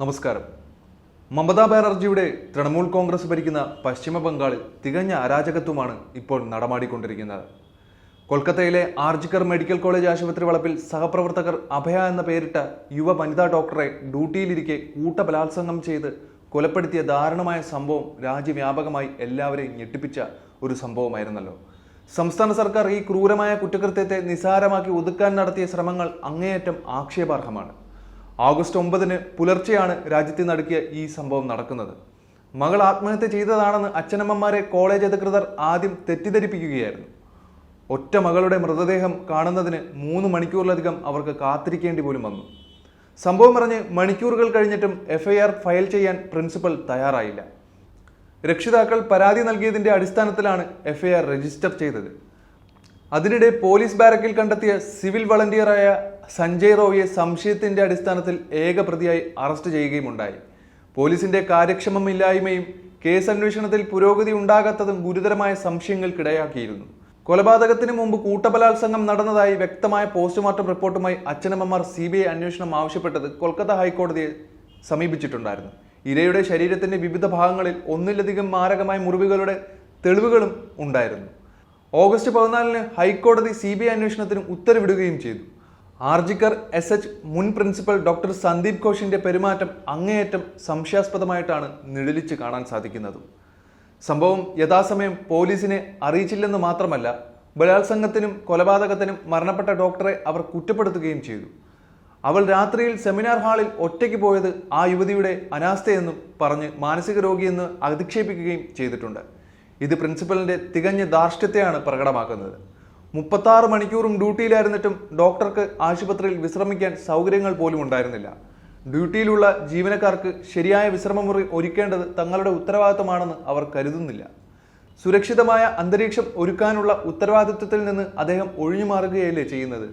നമസ്കാരം. മമതാ ബാനർജിയുടെ തൃണമൂൽ കോൺഗ്രസ് ഭരിക്കുന്ന പശ്ചിമ ബംഗാളിൽ തികഞ്ഞ അരാജകത്വമാണ് ഇപ്പോൾ നടമാടിക്കൊണ്ടിരിക്കുന്നത്. കൊൽക്കത്തയിലെ ആർജിക്കർ മെഡിക്കൽ കോളേജ് ആശുപത്രി വളപ്പിൽ സഹപ്രവർത്തകർ അഭയ എന്ന പേരിട്ട യുവ വനിതാ ഡോക്ടറെ ഡ്യൂട്ടിയിലിരിക്കെ കൂട്ടബലാത്സംഗം ചെയ്ത് കൊലപ്പെടുത്തിയ ദാരുണമായ സംഭവം രാജ്യവ്യാപകമായി എല്ലാവരെയും ഞെട്ടിപ്പിച്ച ഒരു സംഭവമായിരുന്നല്ലോ. സംസ്ഥാന സർക്കാർ ഈ ക്രൂരമായ കുറ്റകൃത്യത്തെ നിസാരമാക്കി ഒതുക്കാൻ നടത്തിയ ശ്രമങ്ങൾ അങ്ങേയറ്റം ആക്ഷേപാർഹമാണ്. ഓഗസ്റ്റ് ഒമ്പതിന് പുലർച്ചെയാണ് രാജ്യത്തെ നടക്കിയ ഈ സംഭവം നടക്കുന്നത്. മകൾ ആത്മഹത്യ ചെയ്തതാണെന്ന് അച്ഛനമ്മമാരെ കോളേജ് അധികൃതർ ആദ്യം തെറ്റിദ്ധരിപ്പിക്കുകയായിരുന്നു. ഒറ്റ മകളുടെ മൃതദേഹം കാണുന്നതിന് മൂന്ന് മണിക്കൂറിലധികം അവർക്ക് കാത്തിരിക്കേണ്ടി പോലും വന്നു. സംഭവം പറഞ്ഞ് മണിക്കൂറുകൾ കഴിഞ്ഞിട്ടും എഫ്ഐആർ ഫയൽ ചെയ്യാൻ പ്രിൻസിപ്പൽ തയ്യാറായില്ല. രക്ഷിതാക്കൾ പരാതി നൽകിയതിന്റെ അടിസ്ഥാനത്തിലാണ് എഫ്ഐആർ രജിസ്റ്റർ ചെയ്തത്. അതിനിടെ പോലീസ് ബാരക്കിൽ കണ്ടെത്തിയ സിവിൽ വളണ്ടിയറായ സഞ്ജയ് റോയിയെ സംശയത്തിന്റെ അടിസ്ഥാനത്തിൽ ഏക പ്രതിയായി അറസ്റ്റ് ചെയ്യുകയുമുണ്ടായി. പോലീസിന്റെ കാര്യക്ഷമമില്ലായ്മയും കേസ് അന്വേഷണത്തിൽ പുരോഗതി ഉണ്ടാകാത്തതും ഗുരുതരമായ സംശയങ്ങൾക്കിടയാക്കിയിരുന്നു. കൊലപാതകത്തിന് മുമ്പ് കൂട്ടബലാത്സംഗം നടന്നതായി വ്യക്തമായ പോസ്റ്റ്മോർട്ടം റിപ്പോർട്ടുമായി അച്ഛനമ്മമാർ സി ബി ഐ അന്വേഷണം ആവശ്യപ്പെട്ടത് കൊൽക്കത്ത ഹൈക്കോടതിയെ സമീപിച്ചിട്ടുണ്ടായിരുന്നു. ഇരയുടെ ശരീരത്തിന്റെ വിവിധ ഭാഗങ്ങളിൽ ഒന്നിലധികം മാരകമായ മുറിവുകളുടെ തെളിവുകളും ഉണ്ടായിരുന്നു. ഓഗസ്റ്റ് പതിനാലിന് ഹൈക്കോടതി സി ബി ഐ അന്വേഷണത്തിന് ഉത്തരവിടുകയും ചെയ്തു. ആർജിക്കർ എസ് എച്ച് മുൻ പ്രിൻസിപ്പൽ ഡോക്ടർ സന്ദീപ് ഘോഷിന്റെ പെരുമാറ്റം അങ്ങേയറ്റം സംശയാസ്പദമായിട്ടാണ് നിഴലിച്ച് കാണാൻ സാധിക്കുന്നത്. സംഭവം യഥാസമയം പോലീസിനെ അറിയിച്ചില്ലെന്ന് മാത്രമല്ല ബലാത്സംഗത്തിനും കൊലപാതകത്തിനും മരണപ്പെട്ട ഡോക്ടറെ അവർ കുറ്റപ്പെടുത്തുകയും ചെയ്തു. അവൾ രാത്രിയിൽ സെമിനാർ ഹാളിൽ ഒറ്റയ്ക്ക് പോയത് ആ യുവതിയുടെ അനാസ്ഥയെന്നും പറഞ്ഞ് മാനസിക രോഗിയെന്ന് അധിക്ഷേപിക്കുകയും ചെയ്തിട്ടുണ്ട്. ഇത് പ്രിൻസിപ്പലിന്റെ തികഞ്ഞ ധാർഷ്ട്യത്തെയാണ് പ്രകടമാക്കുന്നത്. മുപ്പത്താറ് മണിക്കൂറും ഡ്യൂട്ടിയിലായിരുന്നിട്ടും ഡോക്ടർക്ക് ആശുപത്രിയിൽ വിശ്രമിക്കാൻ സൗകര്യങ്ങൾ പോലും ഉണ്ടായിരുന്നില്ല. ഡ്യൂട്ടിയിലുള്ള ജീവനക്കാർക്ക് ശരിയായ വിശ്രമമുറി ഒരുക്കേണ്ടത് തങ്ങളുടെ ഉത്തരവാദിത്തമാണെന്ന് അവർ കരുതുന്നില്ല. സുരക്ഷിതമായ അന്തരീക്ഷം ഒരുക്കാനുള്ള ഉത്തരവാദിത്വത്തിൽ നിന്ന് അദ്ദേഹം ഒഴിഞ്ഞു മാറുകയല്ലേ ചെയ്യുന്നത്?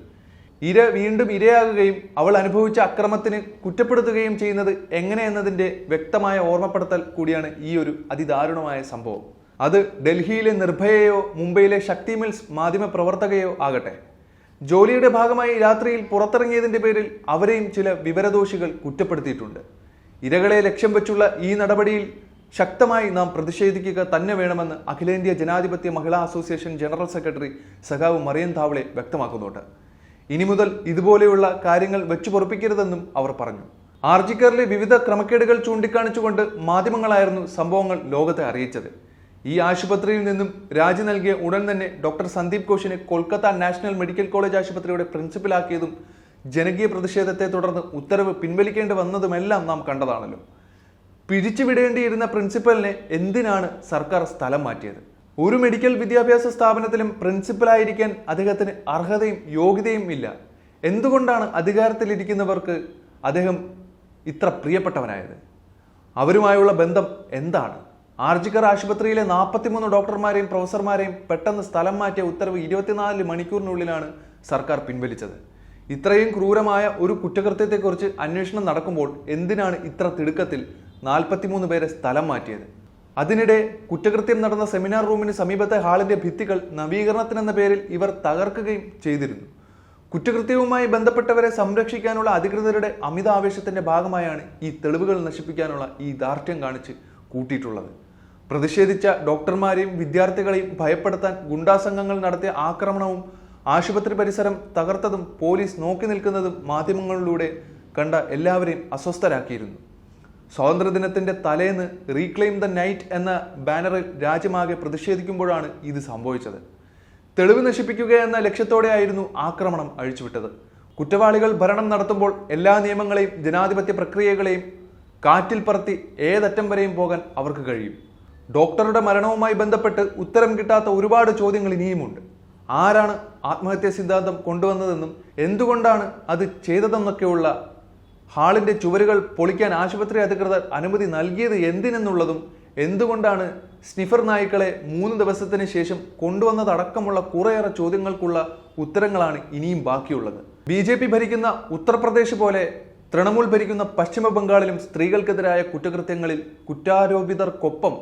ഇര വീണ്ടും ഇരയാകുകയും അവൾ അനുഭവിച്ച അക്രമത്തിന് കുറ്റപ്പെടുത്തുകയും ചെയ്യുന്നത് എങ്ങനെയെന്നതിന്റെ വ്യക്തമായ ഓർമ്മപ്പെടുത്തൽ കൂടിയാണ് ഈ ഒരു അതിദാരുണമായ സംഭവം. അത് ഡൽഹിയിലെ നിർഭയയോ മുംബൈയിലെ ശക്തി മിൽസ് മാധ്യമ പ്രവർത്തകയോ ആകട്ടെ. ജോലിയുടെ ഭാഗമായി രാത്രിയിൽ പുറത്തിറങ്ങിയതിന്റെ പേരിൽ അവരെയും ചില വിവരദോഷികൾ കുറ്റപ്പെടുത്തിയിട്ടുണ്ട്. ഇരകളെ ലക്ഷ്യം വെച്ചുള്ള ഈ നടപടിയിൽ ശക്തമായി നാം പ്രതിഷേധിക്കുക തന്നെ വേണമെന്ന് അഖിലേന്ത്യാ ജനാധിപത്യ മഹിളാ അസോസിയേഷൻ ജനറൽ സെക്രട്ടറി സഖാവ് മറിയൻ താവളെ വ്യക്തമാക്കുന്നുണ്ട്. ഇനി മുതൽ ഇതുപോലെയുള്ള കാര്യങ്ങൾ വെച്ചു പൊറപ്പിക്കരുതെന്നും അവർ പറഞ്ഞു. ആർജിക്കറിലെ വിവിധ ക്രമക്കേടുകൾ ചൂണ്ടിക്കാണിച്ചുകൊണ്ട് മാധ്യമങ്ങളായിരുന്നു സംഭവങ്ങൾ ലോകത്തെ അറിയിച്ചത്. ഈ ആശുപത്രിയിൽ നിന്നും രാജി നൽകിയ ഉടൻ തന്നെ ഡോക്ടർ സന്ദീപ് ഘോഷിനെ കൊൽക്കത്ത നാഷണൽ മെഡിക്കൽ കോളേജ് ആശുപത്രിയുടെ പ്രിൻസിപ്പലാക്കിയതും ജനകീയ പ്രതിഷേധത്തെ തുടർന്ന് ഉത്തരവ് പിൻവലിക്കേണ്ടി വന്നതുമെല്ലാം നാം കണ്ടതാണല്ലോ. പിരിച്ചുവിടേണ്ടിയിരുന്ന പ്രിൻസിപ്പലിനെ എന്തിനാണ് സർക്കാർ സ്ഥലം മാറ്റിയത്? ഒരു മെഡിക്കൽ വിദ്യാഭ്യാസ സ്ഥാപനത്തിലും പ്രിൻസിപ്പലായിരിക്കാൻ അദ്ദേഹത്തിന് അർഹതയും യോഗ്യതയും ഇല്ല. എന്തുകൊണ്ടാണ് അധികാരത്തിലിരിക്കുന്നവർക്ക് അദ്ദേഹം ഇത്ര പ്രിയപ്പെട്ടവനായത്? അവരുമായുള്ള ബന്ധം എന്താണ്? ആർജിക്കർ ആശുപത്രിയിലെ നാൽപ്പത്തിമൂന്ന് ഡോക്ടർമാരെയും പ്രൊഫസർമാരെയും പെട്ടെന്ന് സ്ഥലം മാറ്റിയ ഉത്തരവ് ഇരുപത്തിനാല് മണിക്കൂറിനുള്ളിലാണ് സർക്കാർ പിൻവലിച്ചത്. ഇത്രയും ക്രൂരമായ ഒരു കുറ്റകൃത്യത്തെക്കുറിച്ച് അന്വേഷണം നടക്കുമ്പോൾ എന്തിനാണ് ഇത്ര തിടുക്കത്തിൽ നാൽപ്പത്തിമൂന്ന് പേരെ സ്ഥലം മാറ്റിയത്? അതിനിടെ കുറ്റകൃത്യം നടന്ന സെമിനാർ റൂമിന് സമീപത്തെ ഹാളിന്റെ ഭിത്തികൾ നവീകരണത്തിനെന്ന പേരിൽ ഇവർ തകർക്കുകയും ചെയ്തിരുന്നു. കുറ്റകൃത്യവുമായി ബന്ധപ്പെട്ടവരെ സംരക്ഷിക്കാനുള്ള അധികൃതരുടെ അമിതാവേശത്തിന്റെ ഭാഗമായാണ് ഈ തെളിവുകൾ നശിപ്പിക്കാനുള്ള ഈ ദാർഢ്യം കാണിച്ച് കൂട്ടിയിട്ടുള്ളത്. പ്രതിഷേധിച്ച ഡോക്ടർമാരെയും വിദ്യാർത്ഥികളെയും ഭയപ്പെടുത്താൻ ഗുണ്ടാസംഘങ്ങൾ നടത്തിയ ആക്രമണവും ആശുപത്രി പരിസരം തകർത്തതും പോലീസ് നോക്കി നിൽക്കുന്നതും മാധ്യമങ്ങളിലൂടെ കണ്ട എല്ലാവരെയും അസ്വസ്ഥരാക്കിയിരുന്നു. സ്വാതന്ത്ര്യദിനത്തിന്റെ തലേന്ന് റീക്ലെയിം ദ നൈറ്റ് എന്ന ബാനറിൽ രാജ്യമാകെ പ്രതിഷേധിക്കുമ്പോഴാണ് ഇത് സംഭവിച്ചത്. തെളിവ് നശിപ്പിക്കുക എന്ന ലക്ഷ്യത്തോടെയായിരുന്നു ആക്രമണം അഴിച്ചുവിട്ടത്. കുറ്റവാളികൾ ഭരണം നടത്തുമ്പോൾ എല്ലാ നിയമങ്ങളെയും ജനാധിപത്യ പ്രക്രിയകളെയും കാറ്റിൽ പറത്തി ഏതറ്റം വരെയും പോകാൻ അവർക്ക് കഴിയും. ഡോക്ടറുടെ മരണവുമായി ബന്ധപ്പെട്ട് ഉത്തരം കിട്ടാത്ത ഒരുപാട് ചോദ്യങ്ങൾ ഇനിയുമുണ്ട്. ആരാണ് ആത്മഹത്യാ സിദ്ധാന്തം കൊണ്ടുവന്നതെന്നും എന്തുകൊണ്ടാണ് അത് ചെയ്തതെന്നൊക്കെയുള്ള ഹാളിന്റെ ചുവരുകൾ പൊളിക്കാൻ ആശുപത്രി അധികൃതർ അനുമതി നൽകിയത് എന്തിനെന്നുള്ളതും എന്തുകൊണ്ടാണ് സ്നിഫർ നായ്ക്കളെ മൂന്ന് ദിവസത്തിന് ശേഷം കൊണ്ടുവന്നതടക്കമുള്ള കുറേയേറെ ചോദ്യങ്ങൾക്കുള്ള ഉത്തരങ്ങളാണ് ഇനിയും ബാക്കിയുള്ളത്. ബി ഭരിക്കുന്ന ഉത്തർപ്രദേശ് പോലെ തൃണമൂൽ ഭരിക്കുന്ന പശ്ചിമ ബംഗാളിലും സ്ത്രീകൾക്കെതിരായ കുറ്റകൃത്യങ്ങളിൽ കുറ്റാരോപിതർക്കൊപ്പം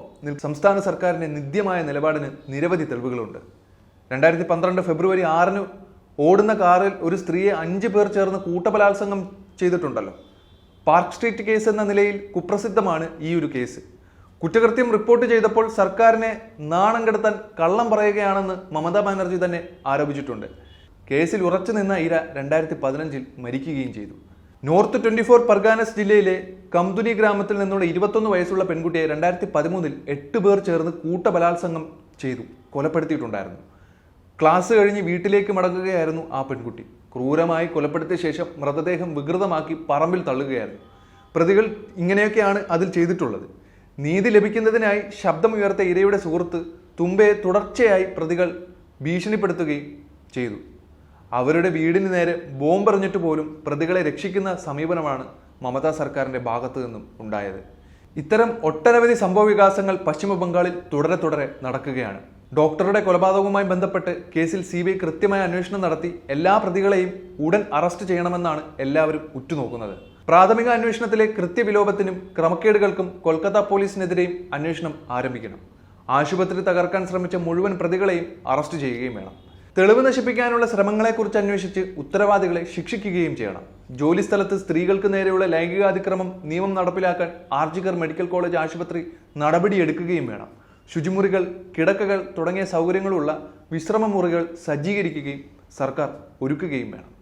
സംസ്ഥാന സർക്കാരിന്റെ നിത്യമായ നിലപാടിന് നിരവധി തെളിവുകളുണ്ട്. രണ്ടായിരത്തി പന്ത്രണ്ട് ഫെബ്രുവരി ആറിന് ഓടുന്ന കാറിൽ ഒരു സ്ത്രീയെ അഞ്ച് പേർ ചേർന്ന് കൂട്ടബലാത്സംഗം ചെയ്തിട്ടുണ്ടല്ലോ. പാർക്ക് സ്ട്രീറ്റ് കേസ് എന്ന നിലയിൽ കുപ്രസിദ്ധമാണ് ഈ ഒരു കേസ്. കുറ്റകൃത്യം റിപ്പോർട്ട് ചെയ്തപ്പോൾ സർക്കാരിനെ നാണം കെടുത്താൻ കള്ളം പറയുകയാണെന്ന് മമതാ ബാനർജി തന്നെ ആരോപിച്ചിട്ടുണ്ട്. കേസിൽ ഉറച്ചു നിന്ന ഇര രണ്ടായിരത്തി പതിനഞ്ചിൽ മരിക്കുകയും ചെയ്തു. നോർത്ത് ട്വന്റി ഫോർ പർഗാനസ് ജില്ലയിലെ കംതുനി ഗ്രാമത്തിൽ നിന്നുള്ള ഇരുപത്തൊന്ന് വയസ്സുള്ള പെൺകുട്ടിയെ രണ്ടായിരത്തി പതിമൂന്നിൽ എട്ട് പേർ ചേർന്ന് കൂട്ട ബലാത്സംഗം ചെയ്തു കൊലപ്പെടുത്തിയിട്ടുണ്ടായിരുന്നു. ക്ലാസ് കഴിഞ്ഞ് വീട്ടിലേക്ക് മടങ്ങുകയായിരുന്നു ആ പെൺകുട്ടി. ക്രൂരമായി കൊലപ്പെടുത്തിയ ശേഷം മൃതദേഹം വികൃതമാക്കി പറമ്പിൽ തള്ളുകയായിരുന്നു. പ്രതികൾ ഇങ്ങനെയൊക്കെയാണ് അതിൽ ചെയ്തിട്ടുള്ളത്. നീതി ലഭിക്കുന്നതിനായി ശബ്ദമുയർത്ത ഇരയുടെ സുഹൃത്ത് തുമ്പയെ തുടർച്ചയായി പ്രതികൾ ഭീഷണിപ്പെടുത്തുകയും ചെയ്തു. അവരുടെ വീടിന് നേരെ ബോംബെറിഞ്ഞിട്ട് പോലും പ്രതികളെ രക്ഷിക്കുന്ന സമീപനമാണ് മമതാ സർക്കാരിന്റെ ഭാഗത്തു നിന്നും ഉണ്ടായത്. ഇത്തരം ഒട്ടനവധി സംഭവ വികാസങ്ങൾ പശ്ചിമ ബംഗാളിൽ തുടരെ തുടരെ നടക്കുകയാണ്. ഡോക്ടറുടെ കൊലപാതകവുമായി ബന്ധപ്പെട്ട് കേസിൽ സി ബി ഐ കൃത്യമായ അന്വേഷണം നടത്തി എല്ലാ പ്രതികളെയും ഉടൻ അറസ്റ്റ് ചെയ്യണമെന്നാണ് എല്ലാവരും ഉറ്റുനോക്കുന്നത്. പ്രാഥമിക അന്വേഷണത്തിലെ കൃത്യവിലോപത്തിനും ക്രമക്കേടുകൾക്കും കൊൽക്കത്ത പോലീസിനെതിരെയും അന്വേഷണം ആരംഭിക്കണം. ആശുപത്രി തകർക്കാൻ ശ്രമിച്ച മുഴുവൻ പ്രതികളെയും അറസ്റ്റ് ചെയ്യുകയും വേണം. തെളിവ് നശിപ്പിക്കാനുള്ള ശ്രമങ്ങളെക്കുറിച്ച് അന്വേഷിച്ച് ഉത്തരവാദികളെ ശിക്ഷിക്കുകയും ചെയ്യണം. ജോലിസ്ഥലത്ത് സ്ത്രീകൾക്ക് നേരെയുള്ള ലൈംഗികാതിക്രമം നിയമം നടപ്പിലാക്കാൻ ആർജിക്കർ മെഡിക്കൽ കോളേജ് ആശുപത്രി നടപടിയെടുക്കുകയും വേണം. ശുചിമുറികൾ കിടക്കകൾ തുടങ്ങിയ സൗകര്യങ്ങളുള്ള വിശ്രമ മുറികൾ സജ്ജീകരിക്കുകയും സർക്കാർ ഒരുക്കുകയും വേണം.